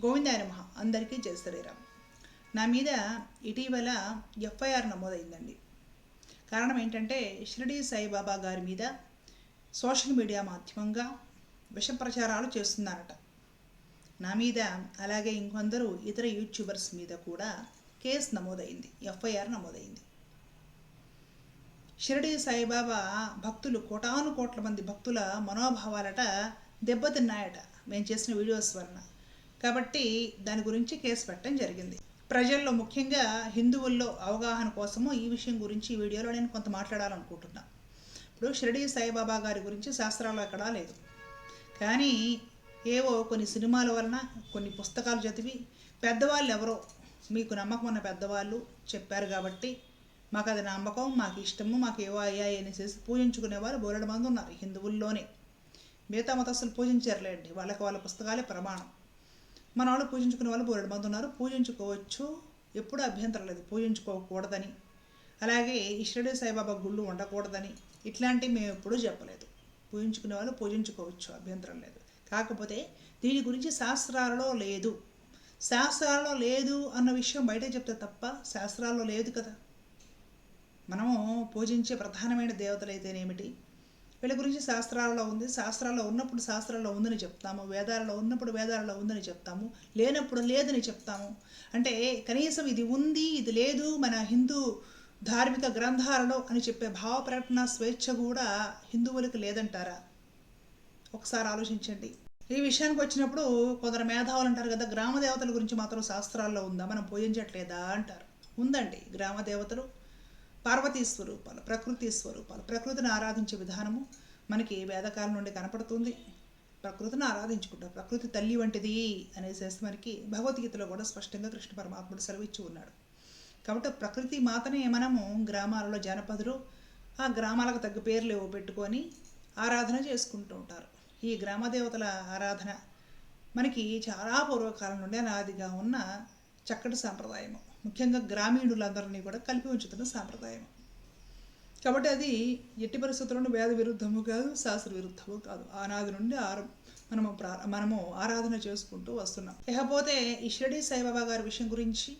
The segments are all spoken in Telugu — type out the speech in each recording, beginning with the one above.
గోవిందాయ నమః అందరికీ జయ శ్రీరామ్. నా మీద ఇటీవల ఎఫ్ఐఆర్ నమోదైందండి. కారణం ఏంటంటే షిరిడి సాయిబాబా గారి మీద సోషల్ మీడియా మాధ్యమంగా విష ప్రచారాలు చేస్తున్నారట. నా మీద అలాగే ఇంకొందరు ఇతర యూట్యూబర్స్ మీద కూడా కేసు నమోదైంది ఎఫ్ఐఆర్ నమోదైంది. షిరిడి సాయిబాబా భక్తులు కోటాను కోట్ల మంది భక్తుల మనోభావాలట దెబ్బతిన్నాయట. మేము చేసిన వీడియోస్ వలన. కాబట్టి దాని గురించి కేసు పెట్టడం జరిగింది. ప్రజల్లో ముఖ్యంగా హిందువుల్లో అవగాహన కోసము ఈ విషయం గురించి ఈ వీడియోలో నేను కొంత మాట్లాడాలనుకుంటున్నాను ఇప్పుడు షిరిడి సాయిబాబా గారి గురించి శాస్త్రాలు ఎక్కడా లేదు. కానీ ఏవో కొన్ని సినిమాల వలన కొన్ని పుస్తకాలు చదివి పెద్దవాళ్ళు ఎవరో మీకు నమ్మకం ఉన్న పెద్దవాళ్ళు చెప్పారు కాబట్టి మాకు అది నమ్మకం మాకు ఇష్టము మాకు ఏవో అయ్యాయి అనేసి పూజించుకునే వాళ్ళు బోలెడు మంది ఉన్నారు హిందువుల్లోనే. మిగతా మతస్సులు పూజించారులేండి. వాళ్ళకి వాళ్ళ పుస్తకాలే ప్రమాణం. మన వాళ్ళు పూజించుకునే వాళ్ళు బోలెడు మంది ఉన్నారు. పూజించుకోవచ్చు. ఎప్పుడూ అభ్యంతరం లేదు. పూజించుకోకూడదని. అలాగే ఈ సాయిబాబా గుళ్ళు ఉండకూడదని. ఇట్లాంటివి మేము ఎప్పుడూ చెప్పలేదు. పూజించుకునే వాళ్ళు పూజించుకోవచ్చు. అభ్యంతరం లేదు. కాకపోతే దీని గురించి శాస్త్రాలలో లేదు. శాస్త్రాలలో లేదు అన్న విషయం బయట చెప్తే తప్ప శాస్త్రాల్లో లేదు కదా. మనము పూజించే ప్రధానమైన దేవతలు అయితేనేమిటి? వీళ్ళ గురించి శాస్త్రాలలో ఉంది శాస్త్రాల్లో ఉన్నప్పుడు శాస్త్రాల్లో ఉందని చెప్తాము వేదాలలో ఉన్నప్పుడు వేదాలలో ఉందని చెప్తాము లేనప్పుడు లేదని చెప్తాము. అంటే కనీసం ఇది ఉంది ఇది లేదు మన హిందూ ధార్మిక గ్రంథాలలో అని చెప్పే భావ ప్రకటన స్వేచ్ఛ కూడా హిందువులకు లేదంటారా? ఒకసారి ఆలోచించండి. ఈ విషయానికి వచ్చినప్పుడు కొందరు మేధావులు అంటారు కదా గ్రామ దేవతల గురించి మాత్రం శాస్త్రాల్లో ఉందా? మనం పూజించట్లేదా అంటారు. ఉందండి. గ్రామ దేవతలు పార్వతీ స్వరూపాలు ప్రకృతి స్వరూపాలు. ప్రకృతిని ఆరాధించే విధానము మనకి వేదకాలం నుండి కనపడుతుంది? ప్రకృతిని ఆరాధించుకుంటాం ప్రకృతి తల్లి వంటిది అనేసి మనకి భగవద్గీతలో కూడా స్పష్టంగా కృష్ణ పరమాత్ముడు సెలవిచ్చి ఉన్నాడు. కాబట్టి ప్రకృతి మాతనే మనము గ్రామాలలో జానపదులు ఆ గ్రామాలకు తగ్గ పేర్లు ఏవో పెట్టుకొని ఆరాధన చేసుకుంటూ ఉంటారు. ఈ గ్రామ దేవతల ఆరాధన మనకి చాలా పూర్వకాలం నుండి అనాదిగా ఉన్న చక్కటి సాంప్రదాయము. ముఖ్యంగా గ్రామీణులందరినీ కూడా కలిపి ఉంచుతున్న సాంప్రదాయం కాబట్టి అది ఎట్టి పరిస్థితుల్లోనూ వేద విరుద్ధము కాదు శాస్త్ర విరుద్ధము కాదు. ఆనాది నుండి ఆర మనము ప్రా మనము ఆరాధన చేసుకుంటూ వస్తున్నాం. ఇకపోతే ఈ షిరడీ సాయిబాబా గారి విషయం గురించి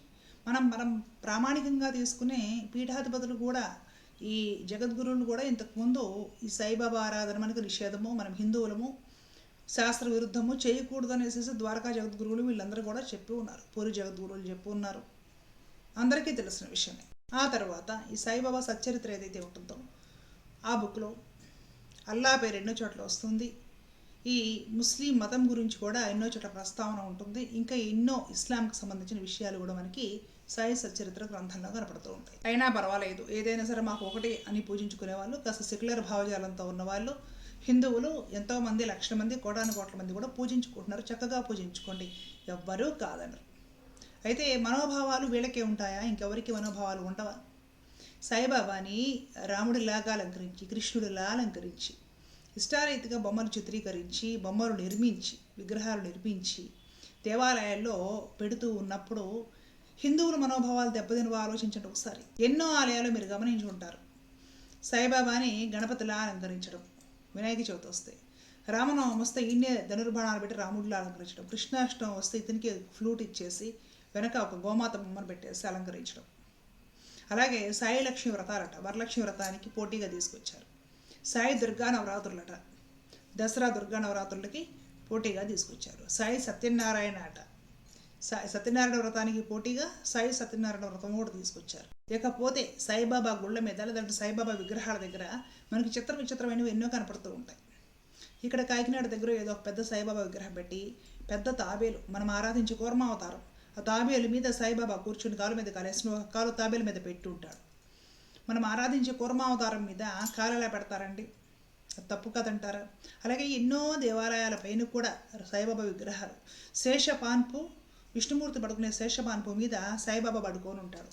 మనం మనం ప్రామాణికంగా తీసుకునే పీఠాధిపతులు కూడా ఈ జగద్గురువులు కూడా ఇంతకుముందు ఈ సాయిబాబా ఆరాధన మనకు నిషేధము మనం హిందువులము శాస్త్ర విరుద్ధము చేయకూడదు అనేసి ద్వారకా జగద్గురువులు వీళ్ళందరూ కూడా చెప్పి ఉన్నారు. పూరి జగద్గురువులు చెప్పి ఉన్నారు. అందరికీ తెలిసిన విషయమే. ఆ తర్వాత ఈ సాయిబాబా సచ్చరిత్ర ఏదైతే ఉంటుందో ఆ బుక్లో అల్లా పేరు ఎన్నో చోట్ల వస్తుంది. ఈ ముస్లిం మతం గురించి కూడా ఎన్నో చోట్ల ప్రస్తావన ఉంటుంది. ఇంకా ఎన్నో ఇస్లాంకి సంబంధించిన విషయాలు కూడా మనకి సాయి సచ్చరిత్ర గ్రంథంలో కనపడుతూ ఉంటాయి. అయినా పర్వాలేదు. ఏదైనా సరే మాకు ఒకటి అని పూజించుకునే వాళ్ళు కాస్త సెక్యులర్ భావజాలంతో ఉన్నవాళ్ళు హిందువులు ఎంతోమంది లక్షల మంది కోటాను కోట్ల మంది కూడా పూజించుకుంటున్నారు. చక్కగా పూజించుకోండి. ఎవ్వరూ కాదనరు. అయితే మనోభావాలు వీళ్ళకే ఉంటాయా? ఇంకెవరికి మనోభావాలు ఉండవా? సాయిబాబాని రాముడిలాగా అలంకరించి కృష్ణుడిలా అలంకరించి ఇష్టారీతిగా బొమ్మలు చిత్రీకరించి బొమ్మలు నిర్మించి విగ్రహాలు నిర్మించి దేవాలయాల్లో పెడుతూ ఉన్నప్పుడు హిందువుల మనోభావాలు దెబ్బతినవో? ఆలోచించండి ఒకసారి. ఎన్నో ఆలయాలు మీరు గమనించి ఉంటారు. సాయిబాబాని గణపతిలా అలంకరించడం. వినాయక చవితి వస్తే. రామనవమి వస్తే ఈయనే ధనుర్బాణాలు పెట్టి రాముడిలో అలంకరించడం. కృష్ణాష్టమి వస్తే ఇతనికి ఫ్లూట్ ఇచ్చేసి వెనక ఒక గోమాత బొమ్మను పెట్టేసి అలంకరించడం. అలాగే సాయి లక్ష్మి వ్రతాలట వరలక్ష్మి వ్రతానికి పోటీగా తీసుకొచ్చారు. సాయి దుర్గా నవరాత్రులట దసరా దుర్గా నవరాత్రులకి పోటీగా తీసుకొచ్చారు. సాయి సత్యనారాయణ అట. సత్యనారాయణ వ్రతానికి పోటీగా సాయి సత్యనారాయణ వ్రతం కూడా తీసుకొచ్చారు. ఇకపోతే సాయిబాబా గుళ్ళ మీద లేదంటే సాయిబాబా విగ్రహాల దగ్గర మనకి చిత్ర విచిత్రమైనవి ఎన్నో కనపడుతూ ఉంటాయి. ఇక్కడ కాకినాడ దగ్గర ఏదో ఒక పెద్ద సాయిబాబా విగ్రహం పెట్టి పెద్ద తాబేలు మనం ఆరాధించే కూర్మావతారం ఆ తాబేలు మీద సాయిబాబా కూర్చుని కాలు మీద కాలేసిన ఒక కాలు తాబేలు మీద పెట్టి ఉంటాడు. మనం ఆరాధించే కూర్మావతారం మీద కాలు ఎలా పెడతారండి? తప్పు కదంటారా అలాగే ఎన్నో దేవాలయాల పైన కూడా సాయిబాబా విగ్రహాలు. శేషపాన్పు విష్ణుమూర్తి పడుకునే శేషపాన్పు మీద సాయిబాబా పడుకొని ఉంటాడు.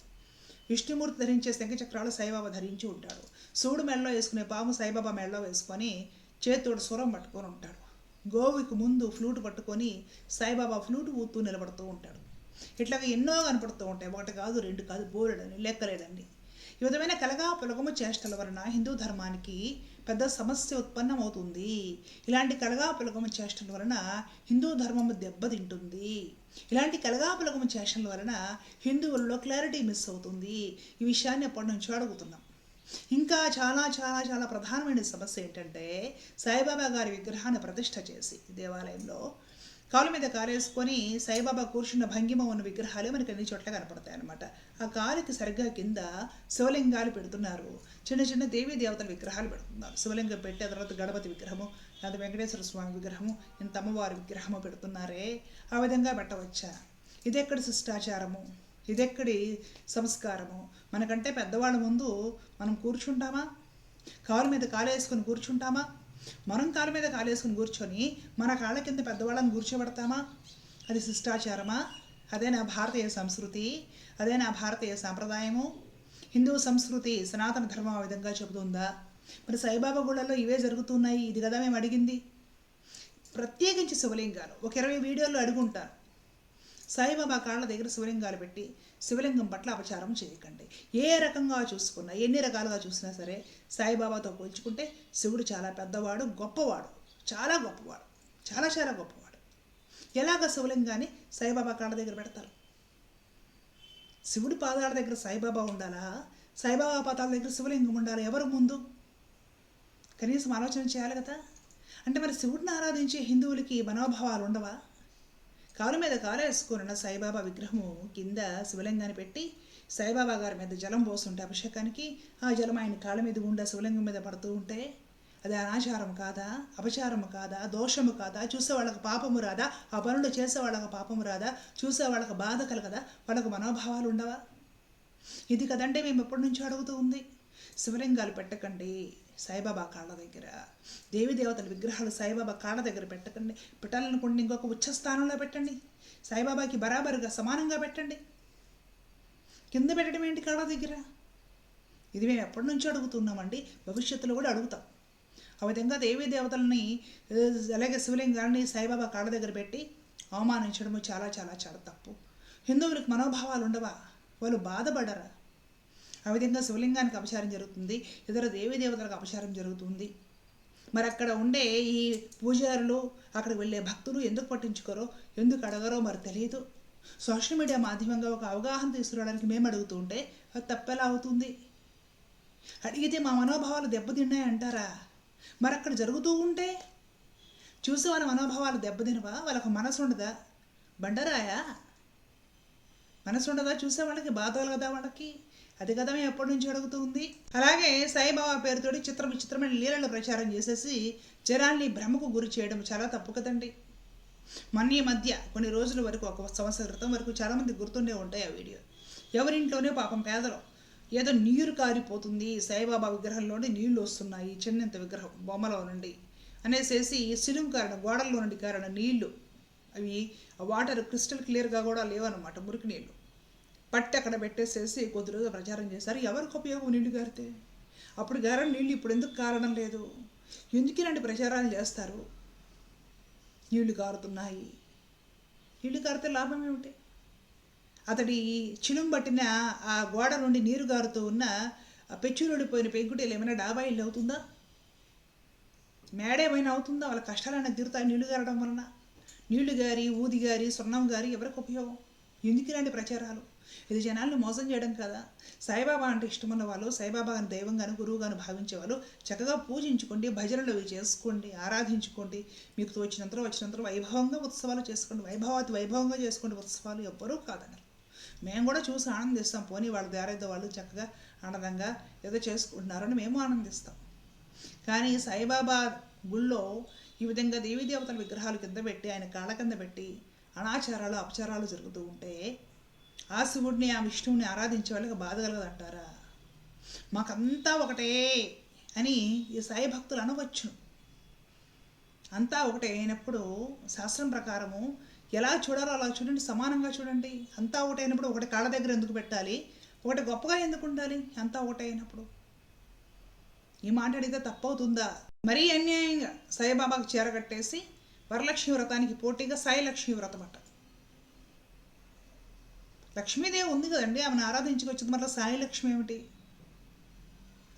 విష్ణుమూర్తి ధరించే శంఖచక్రాలు సాయిబాబా ధరించి ఉంటాడు. శివుడు మెడలో వేసుకునే పాము సాయిబాబా మెడలో వేసుకొని చేతుడు స్వరం పట్టుకొని ఉంటాడు. గోవుకి ముందు ఫ్లూట్ పట్టుకొని సాయిబాబా ఫ్లూట్ ఊతూ నిలబడుతూ ఉంటాడు. ఇట్లాగా ఎన్నో కనపడుతూ ఉంటాయి. ఒకటి కాదు రెండు కాదు బోరెడని లెక్కలేదండి. ఈ విధమైన కలగా పొలగము చేష్టల వలన హిందూ ధర్మానికి పెద్ద సమస్య ఉత్పన్నమవుతుంది. ఇలాంటి కలగా పొలగము చేష్టల వలన హిందూ ధర్మము దెబ్బతింటుంది. ఇలాంటి కలగా పొలగము చేష్టల వలన హిందువుల్లో క్లారిటీ మిస్ అవుతుంది. ఈ విషయాన్ని అప్పటి నుంచి అడుగుతున్నాం. ఇంకా చాలా చాలా చాలా ప్రధానమైన సమస్య ఏంటంటే సాయిబాబా గారి విగ్రహాన్ని ప్రతిష్ట చేసి దేవాలయంలో కాలు మీద కాలేసుకొని సాయిబాబా కూర్చున్న భంగిమ ఉన్న విగ్రహాలు మనకి అన్ని చోట్ల కనపడతాయి అనమాట ఆ కాలుకి సరిగ్గా కింద శివలింగాలు పెడుతున్నారు. చిన్న చిన్న దేవీ దేవతల విగ్రహాలు పెడుతున్నారు. శివలింగం పెట్టి ఆ తర్వాత గణపతి విగ్రహము లేదా వెంకటేశ్వర స్వామి విగ్రహము ఇంత అమ్మవారి విగ్రహము పెడుతున్నారే? ఆ విధంగా పెట్టవచ్చా? ఇదెక్కడి శిష్టాచారము? ఇదెక్కడి సంస్కారము? మనకంటే పెద్దవాళ్ళ ముందు మనం కూర్చుంటామా? కాలు మీద కాలేసుకొని కూర్చుంటామా? మనం కాలు మీద కాలేసుకుని కూర్చొని మన కాళ్ళ కింద పెద్దవాళ్ళని కూర్చోబెడతామా? అది శిష్టాచారమా? అదే నా భారతీయ సంస్కృతి? అదే నా భారతీయ సాంప్రదాయము? హిందూ సంస్కృతి సనాతన ధర్మం ఆ విధంగా చెబుతుందా? మరి సాయిబాబా గుళ్ళల్లో ఇవే జరుగుతున్నాయి. ఇది కదా మేము అడిగింది. ప్రత్యేకించి శివలింగాలు. ఒక ఇరవై వీడియోల్లో అడుగుంటాను. సాయిబాబా కాళ్ళ దగ్గర శివలింగాలు పెట్టి శివలింగం పట్ల అపచారం చేయకండి. ఏ రకంగా చూసుకున్నా ఎన్ని రకాలుగా చూసినా సరే సాయిబాబాతో పోల్చుకుంటే శివుడు చాలా పెద్దవాడు గొప్పవాడు చాలా గొప్పవాడు చాలా చాలా గొప్పవాడు. ఎలాగ శివలింగాన్ని సాయిబాబా కాళ్ళ దగ్గర పెడతారు? శివుడి పాదాల దగ్గర సాయిబాబా ఉండాలా? సాయిబాబా పాదాల దగ్గర శివలింగం ఉండాలి? ఎవరు ముందు? కనీసం ఆలోచన చేయాలి కదా. అంటే మరి శివుడిని ఆరాధించే హిందువులకి మనోభావాలు ఉండవా? కాలు మీద కాలేసుకున్న సాయిబాబా విగ్రహము కింద శివలింగాన్ని పెట్టి సాయిబాబా గారి మీద జలం పోస్తుంటే అభిషేకానికి ఆ జలం ఆయన కాళ్ళ మీద గుండా శివలింగం మీద పడుతూ ఉంటే అది అనాచారం కాదా? అపచారము కాదా? దోషము కాదా? చూసే వాళ్ళకు పాపము రాదా? ఆ పనులు చేసే వాళ్ళకు పాపము రాదా? చూసే వాళ్ళకి బాధ కలగదా? వాళ్ళకు మనోభావాలు ఉండవా? ఇది కదంటే మేము ఎప్పటి నుంచో అడుగుతూ ఉంది. శివలింగాలు పెట్టకండి. సాయిబాబా కాళ్ళ దగ్గర. దేవి దేవతల విగ్రహాలు సాయిబాబా కాళ్ళ దగ్గర పెట్టకండి. పెట్టాలనుకోండి ఇంకొక ఉచ్చ స్థానంలో పెట్టండి. సాయిబాబాకి బరాబరుగా సమానంగా పెట్టండి. కింద పెట్టడం ఏంటి కాళ్ళ దగ్గర? ఇది మేము ఎప్పటి నుంచో అడుగుతున్నామండి. భవిష్యత్తులో కూడా అడుగుతాం. ఆ విధంగా దేవీ దేవతలని అలాగే శివలింగాన్ని సాయిబాబా కాళ్ళ దగ్గర పెట్టి అవమానించడము చాలా చాలా చాలా తప్పు. హిందువులకు మనోభావాలు ఉండవా? వాళ్ళు బాధపడరా? ఆ విధంగా శివలింగానికి అపచారం జరుగుతుంది ఇతర దేవీ దేవతలకు అపచారం జరుగుతుంది. మరి అక్కడ ఉండే ఈ పూజారులు అక్కడికి వెళ్ళే భక్తులు ఎందుకు పట్టించుకోరో ఎందుకు అడగరో మరి తెలియదు సోషల్ మీడియా మాధ్యమంగా ఒక అవగాహన తీసుకురావడానికి మేము అడుగుతూ ఉంటే అది తప్పెలా అవుతుంది. అడిగితే మా మనోభావాలు దెబ్బతిన్నాయి అంటారా మరి అక్కడ జరుగుతూ ఉంటే? చూసి వాళ్ళ మనోభావాలు దెబ్బతినవా? వాళ్ళకు మనసు ఉండదా? బండరాయా? మనసు ఉండదా? చూసే వాళ్ళకి బాధలు కదా వాళ్ళకి? అది కదా మేము ఎప్పటి నుంచి అడుగుతూ ఉంది అలాగే సాయిబాబా పేరుతోటి చిత్ర విచిత్రమైన లీలలు ప్రచారం చేసేసి జనాల్ని భ్రమకు గురి చేయడం చాలా తప్పు కదండి. మొన్న ఈ మధ్య కొన్ని రోజుల వరకు ఒక సంవత్సరం క్రితం వరకు చాలామంది గుర్తుండే ఉంటాయి ఆ వీడియో. ఎవరింట్లోనే పాపం పేదలు. ఏదో నీరు కారిపోతుంది సాయిబాబా విగ్రహంలోనే నీళ్ళు వస్తున్నాయి చిన్నంత విగ్రహం బొమ్మలో నుండి అనేసేసి సిలుం కారణం గోడల్లో నుండి కారణ నీళ్ళు. అవి ఆ వాటర్ క్రిస్టల్ క్లియర్గా కూడా లేవన్నమాట మురికి నీళ్ళు పట్టి అక్కడ పెట్టేసేసి కొద్ది రోజులు ప్రచారం చేశారు. ఎవరికి ఉపయోగం నీళ్ళు గారితే? అప్పుడు గారని నీళ్ళు ఇప్పుడు ఎందుకు కారణం లేదు? ఎందుకు ఇలాంటి ప్రచారాలు చేస్తారు? నీళ్ళు కారుతున్నాయి. నీళ్ళు కారితే లాభం ఏమిటి? అతడి చిలుం పట్టిన ఆ గోడ నుండి నీరు గారుతూ ఉన్న ఆ పెచ్చులుడిపోయిన పెంకుటీలు ఏమైనా డాబా ఇల్లు అవుతుందా? మేడేమైనా అవుతుందా? వాళ్ళ కష్టాలైనా తీరుతాయి నీళ్ళు గారడం వలన. నీళ్ళు గారి ఊది గారి సున్నం గారి ఎవరికి ఉపయోగం? ఎందుకు ఇలాంటి ప్రచారాలు? ఇది జనాల్ని మోసం చేయడం కదా? సాయిబాబా అంటే ఇష్టమున్న వాళ్ళు సాయిబాబాను దైవంగాను గురువుగాను భావించే వాళ్ళు చక్కగా పూజించుకోండి భజనలు అవి చేసుకోండి ఆరాధించుకోండి. మీకు తోచినంతలో వచ్చినంతరం వైభవంగా ఉత్సవాలు చేసుకోండి. వైభవాతి వైభవంగా చేసుకోండి ఉత్సవాలు ఎవ్వరూ కాదన్నారు మేము కూడా చూసి ఆనందిస్తాం. పోనీ వాళ్ళ దారేదో వాళ్ళు చక్కగా ఆనందంగా ఏదో చేసుకుంటున్నారని మేము ఆనందిస్తాం. కానీ సాయిబాబా గుళ్ళో ఈ విధంగా దేవీ దేవతల విగ్రహాలు కింద పెట్టి ఆయన కాళ్ళ కింద పెట్టి అనాచారాలు అపచారాలు జరుగుతూ ఉంటే ఆ శివుడిని ఆ విష్ణువుని ఆరాధించే వాళ్ళకి బాధ కలగదంటారా? మాకంతా ఒకటే అని ఈ సాయి భక్తులు అనవచ్చు. అంతా ఒకటే అయినప్పుడు శాస్త్రం ప్రకారము ఎలా చూడాలో అలా చూడండి సమానంగా చూడండి. అంతా ఒకటే అయినప్పుడు ఒకటి కాళ్ళ దగ్గర ఎందుకు పెట్టాలి? ఒకటి గొప్పగా ఎందుకు ఉండాలి? అంతా ఒకటే అయినప్పుడు. ఈ మాట అడిగితే తప్పవుతుందా? మరీ అన్యాయంగా సాయిబాబాకు చేరగట్టేసి వరలక్ష్మి వ్రతానికి పోటీగా సాయి లక్ష్మి వ్రతం అట. లక్ష్మీదేవి ఉంది కదండి ఆమెను ఆరాధించుకొచ్చింది. మళ్ళీ సాయి లక్ష్మి ఏమిటి?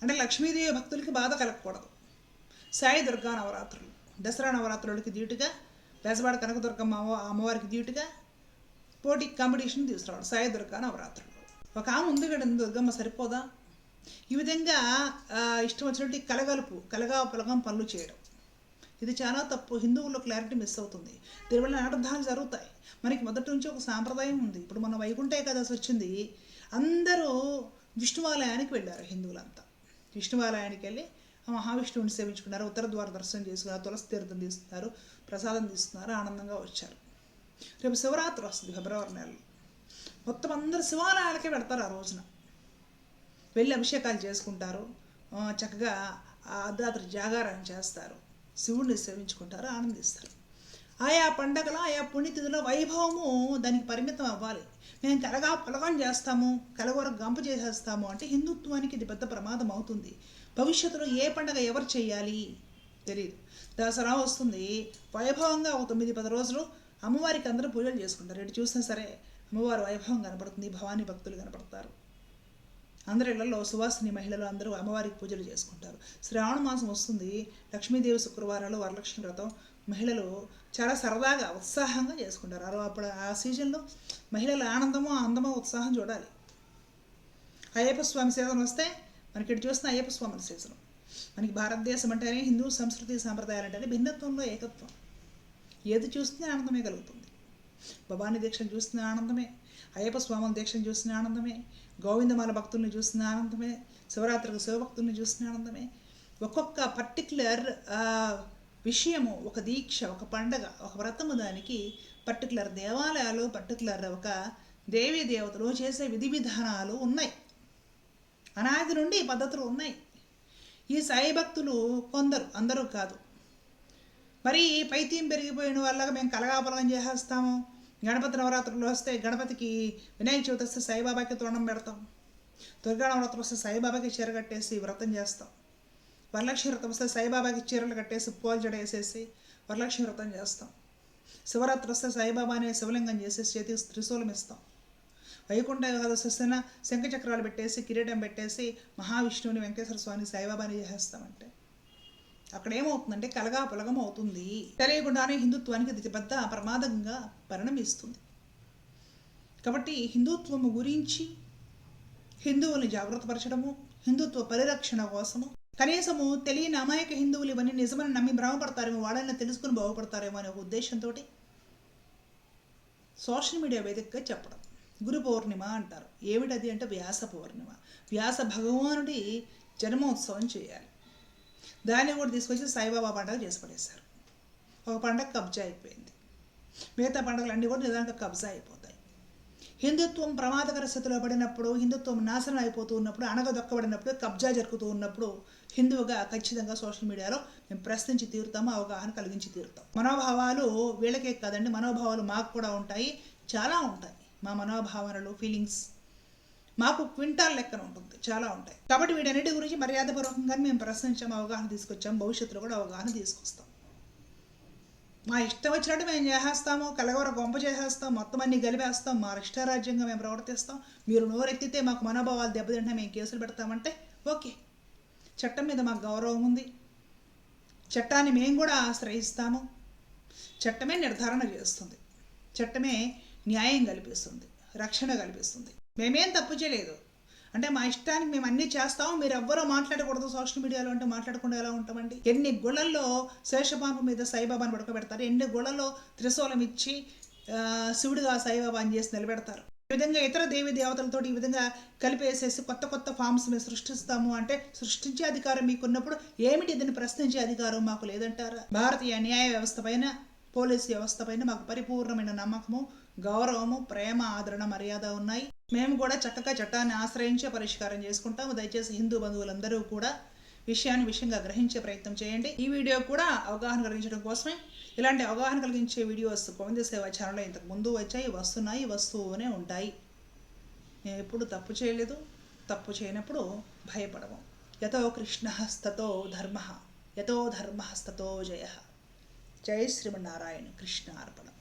అంటే లక్ష్మీదేవి భక్తులకి బాధ కలగకూడదు. సాయి దుర్గా నవరాత్రులు దసరా నవరాత్రులకి ధీటుగా బెజవాడ కనకదుర్గమ్మ దుర్గమ్మ అమ్మవారికి ధీటుగా పోటీ కాంపిటీషన్ తీసుకురావడం సాయి దుర్గా నవరాత్రులు. ఒక ఆమె ఉంది కదండి దుర్గమ్మ సరిపోదా? ఈ విధంగా ఇష్టం వచ్చినట్టు కలగలుపు కలగా పొలగం పనులు చేయడం. ఇది చాలా తప్పు. హిందువుల్లో క్లారిటీ మిస్ అవుతుంది. దీనివల్ల అనర్థాలు జరుగుతాయి. మనకి మొదటి నుంచి ఒక సాంప్రదాయం ఉంది. ఇప్పుడు మన వైకుంఠ ఏకాదశి వచ్చింది. అందరూ విష్ణువాలయానికి వెళ్ళారు హిందువులంతా. విష్ణువాలయానికి వెళ్ళి మహావిష్ణువుని సేవించుకున్నారు. ఉత్తర ద్వార దర్శనం చేసుకున్నారు. తులసి తీర్థం తీసుకున్నారు ప్రసాదం తీసుకున్నారు ఆనందంగా వచ్చారు. రేపు శివరాత్రి వస్తుంది ఫిబ్రవరి నెలలో. మొత్తం అందరు శివాలయాలకే పెడతారు ఆ రోజున. వెళ్ళి అభిషేకాలు చేసుకుంటారు. చక్కగా అర్ధరాత్రి జాగారం చేస్తారు. శివుడిని సేవించుకుంటారు ఆనందిస్తారు. ఆయా పండగల ఆయా పుణ్యతిథుల వైభవము దానికి పరిమితం అవ్వాలి. మేము కలగా పొలగం చేస్తాము కలగొర గంప చేసేస్తాము అంటే హిందుత్వానికి ఇది పెద్ద ప్రమాదం అవుతుంది. భవిష్యత్తులో ఏ పండగ ఎవరు చేయాలి? తెలియదు దసరా వస్తుంది. వైభవంగా ఒక తొమ్మిది పది రోజులు అమ్మవారికి అందరూ పూజలు చేసుకుంటారు. ఎటు చూసినా సరే అమ్మవారు వైభవం కనపడుతుంది భవానీ భక్తులు కనపడతారు. అందరి ఇళ్ళలో సువాసిని మహిళలు అందరూ అమ్మవారికి పూజలు చేసుకుంటారు. శ్రావణ మాసం వస్తుంది. లక్ష్మీదేవి శుక్రవారాలు వరలక్ష్మి వ్రతం మహిళలు చాలా సరదాగా ఉత్సాహంగా చేసుకుంటారు. అప్పుడు ఆ సీజన్లో మహిళల ఆనందము అందమో ఉత్సాహం చూడాలి. అయ్యప్ప స్వామి సీజన్ వస్తే మనకి ఇటు చూస్తే అయ్యప్ప స్వామి సీజన్. మనకి భారతదేశం అంటేనే హిందూ సంస్కృతి సాంప్రదాయాలు అంటేనే భిన్నత్వంలో ఏకత్వం. ఏది చూస్తే ఆనందమే కలుగుతుంది. భవానీ దీక్షను చూస్తున్న ఆనందమే అయ్యప్ప స్వాముల దీక్షను చూసిన ఆనందమే గోవిందమాల భక్తుల్ని చూసిన ఆనందమే శివరాత్రికి శివభక్తుల్ని చూసిన ఆనందమే. ఒక్కొక్క పర్టిక్యులర్ విషయము ఒక దీక్ష ఒక పండగ ఒక వ్రతము దానికి పర్టికులర్ దేవాలయాలు పర్టికులర్ ఒక దేవీ దేవతలు చేసే విధి విధానాలు ఉన్నాయి. అనాది నుండి పద్ధతులు ఉన్నాయి. ఈ సాయి భక్తులు కొందరు అందరూ కాదు. మరి పైత్యం పెరిగిపోయిన వల్ల మేము కలగాపలం చేసేస్తాము. గణపతి నవరాత్రులు వస్తే గణపతికి వినాయక చవితి వస్తే సాయిబాబాకి తోణం పెడతాం. దుర్గా నవరాత్రులు వస్తే సాయిబాబాకి చీర కట్టేసి వ్రతం చేస్తాం. వరలక్ష్మి వ్రతం వస్తే సాయిబాబాకి చీరలు కట్టేసి పూల వేసేసి వరలక్ష్మి వ్రతం చేస్తాం. శివరాత్రి వస్తే సాయిబాబాని శివలింగం చేసేసి చేతికి త్రిశూలం ఇస్తాం. వైకుంఠ ఏకాదశి వస్తున్న శంఖచక్రాలు పెట్టేసి కిరీటం పెట్టేసి మహావిష్ణువుని వెంకటేశ్వర స్వామిని సాయిబాబాని చేసేస్తామంటే అక్కడ ఏమవుతుందంటే కలగా పులగం అవుతుంది తెలియకుండానే హిందుత్వానికి ఇది పెద్ద ప్రమాదంగా పరిణమిస్తుంది. కాబట్టి హిందుత్వము గురించి హిందువుల్ని జాగ్రత్తపరచడము హిందుత్వ పరిరక్షణ కోసము కనీసము తెలియని అమాయక హిందువులు ఇవన్నీ నిజమని నమ్మి భ్రమపడతారేమో వాళ్ళని తెలుసుకుని బాగుపడతారేమో అనే ఒక ఉద్దేశంతో సోషల్ మీడియా వేదికగా చెప్పడం. గురు పౌర్ణిమ అంటారు. ఏమిటది అంటే వ్యాస పౌర్ణిమ. వ్యాస భగవానుడి జన్మోత్సవం చేయాలి. దాన్ని కూడా తీసుకొచ్చి సాయిబాబా పండగ చేసి పడేశారు ఒక పండగ కబ్జా అయిపోయింది. మిగతా పండుగలు అన్నీ కూడా నిదానంగా కబ్జా అయిపోతాయి. హిందుత్వం ప్రమాదకర స్థితిలో పడినప్పుడు హిందుత్వం నాశనం అయిపోతూ ఉన్నప్పుడు అణగదొక్కబడినప్పుడు కబ్జా జరుగుతూ ఉన్నప్పుడు హిందువుగా ఖచ్చితంగా సోషల్ మీడియాలో మేము ప్రశ్నించి తీరుతాము అవగాహన కలిగించి తీరుతాం మనోభావాలు వీళ్ళకే కాదండి మనోభావాలు మాకు కూడా ఉంటాయి చాలా ఉంటాయి. మా మనోభావనలు ఫీలింగ్స్ మాకు క్వింటాల్ లెక్కన ఉంటుంది. చాలా ఉంటాయి. కాబట్టి వీటన్నిటి గురించి మర్యాదపూర్వకంగా మేము ప్రశ్నించాం అవగాహన తీసుకొచ్చాం భవిష్యత్తులో కూడా అవగాహన తీసుకొస్తాం. మా ఇష్టం వచ్చినట్టు మేము చేసేస్తాము కలగవర గొంప చేసేస్తాం మొత్తం అన్ని గలిపేస్తాం మా ఇష్టారాజ్యంగా మేము ప్రవర్తిస్తాం. మీరు నోరెత్తితే మాకు మనోభావాలు దెబ్బతింటే మేము కేసులు పెడతామంటే ఓకే. చట్టం మీద మాకు గౌరవం ఉంది. చట్టాన్ని మేము కూడా ఆశ్రయిస్తాము. చట్టమే నిర్ధారణ చేస్తుంది. చట్టమే న్యాయం కల్పిస్తుంది. రక్షణ కల్పిస్తుంది. మేమేం తప్పు చేయలేదు. అంటే మా ఇష్టానికి మేము అన్నీ చేస్తాము మీరు ఎవ్వరూ మాట్లాడకూడదు సోషల్ మీడియాలో అంటే మాట్లాడకుండా ఎలా ఉంటామండి? ఎన్ని గుళ్ళల్లో శేషపాంపు మీద సాయిబాబాని పడుకోబెడతారు ఎన్ని గుళ్ళల్లో త్రిశూలం ఇచ్చి ఆ, శివుడిగా సాయిబాబాని చేసి నిలబెడతారు. ఈ విధంగా ఇతర దేవి దేవతలతో ఈ విధంగా కలిపేసేసి కొత్త కొత్త ఫామ్స్ మేము సృష్టిస్తాము అంటే సృష్టించే అధికారం మీకున్నప్పుడు ఏమిటి దీన్ని ప్రశ్నించే అధికారం మాకు లేదంటారా? భారతీయ న్యాయ వ్యవస్థ పైన పోలీసు వ్యవస్థ పైన మాకు పరిపూర్ణమైన నమ్మకము గౌరవము ప్రేమ ఆదరణ మర్యాద ఉన్నాయి. మేము కూడా చక్కగా చట్టాన్ని ఆశ్రయించే పరిష్కారం చేసుకుంటాము. దయచేసి హిందూ బంధువులందరూ కూడా విషయాన్ని విషయంగా గ్రహించే ప్రయత్నం చేయండి. ఈ వీడియో కూడా అవగాహన కలిగించడం కోసమే. ఇలాంటి అవగాహన కలిగించే వీడియోస్ గోవింద సేవ ఛానల్లో ఇంతకు ముందు వచ్చాయి వస్తున్నాయి వస్తూనే ఉంటాయి. మేము ఎప్పుడు తప్పు చేయలేదు. తప్పు చేయనప్పుడు భయపడము. యతో కృష్ణహస్తతో ధర్మ యతో ధర్మహస్తతో జయ జయ. జై శ్రీమన్నారాయణ కృష్ణ అర్పణం